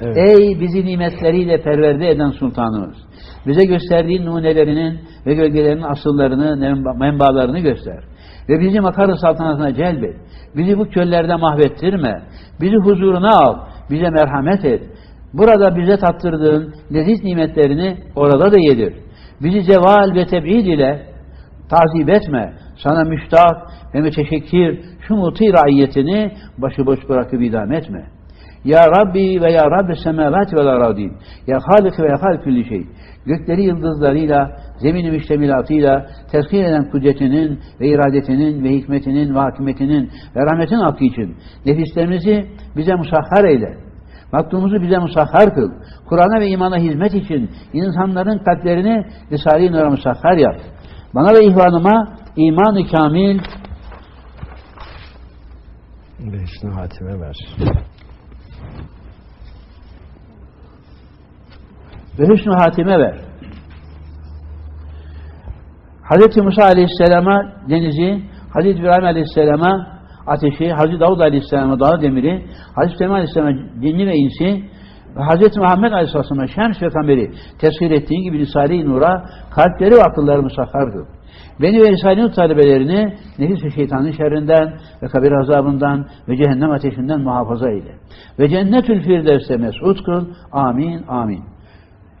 Evet. Ey bizi nimetleriyle perverde eden sultanımız. Bize gösterdiğin nunelerinin ve gölgelerinin asıllarını, menba- menbalarını göster. Ve bizi makarı saltanatına celbet. Bizi bu çöllerde mahvettirme. Bizi huzuruna al. Bize merhamet et. Burada bize tattırdığın leziz nimetlerini orada da yedir. Bizi zeval ve teb'id ile tazip etme. Sana müştak ve müteşekkir şu muti raiyetini başıboş bırakıp idam etme. Ya Rabbi ve Ya Rabbi semavat ve aradin. Ya Halik ve Ya Halik külli şey. Gökleri yıldızlarıyla, zemini müştemilatıyla tezkir eden kudretinin ve iradetinin ve hikmetinin ve hakimiyetinin ve rahmetin hakkı için nefislerimizi bize musahhar eyle. Maktumuzu bize musahhar kıl. Kur'an'a ve imana hizmet için insanların kalplerini Risale-i Nur'a musahhar yap. Bana ve ihvanıma iman-ı kamil Ve hatime ver. Ve hüsnü hatime ver. Hz. Musa Aleyhisselam'a denizi, Hz. İbrahim Aleyhisselam'a ateşi, Hz. Davud Aleyhisselam'a dağı demiri, Hz. Süleyman Aleyhisselam'a cinni ve insi, Hz. Muhammed Aleyhisselam'a şems ve kameri tesvir ettiğin gibi Risale-i Nur'a kalpleri ve akılları musahhar kıl. Beni ve Risale-i talebelerini nefis ve şeytanın şerrinden ve kabir azabından ve cehennem ateşinden muhafaza eyle. Ve cennetül firdevse mes'ud kıl. Amin, amin.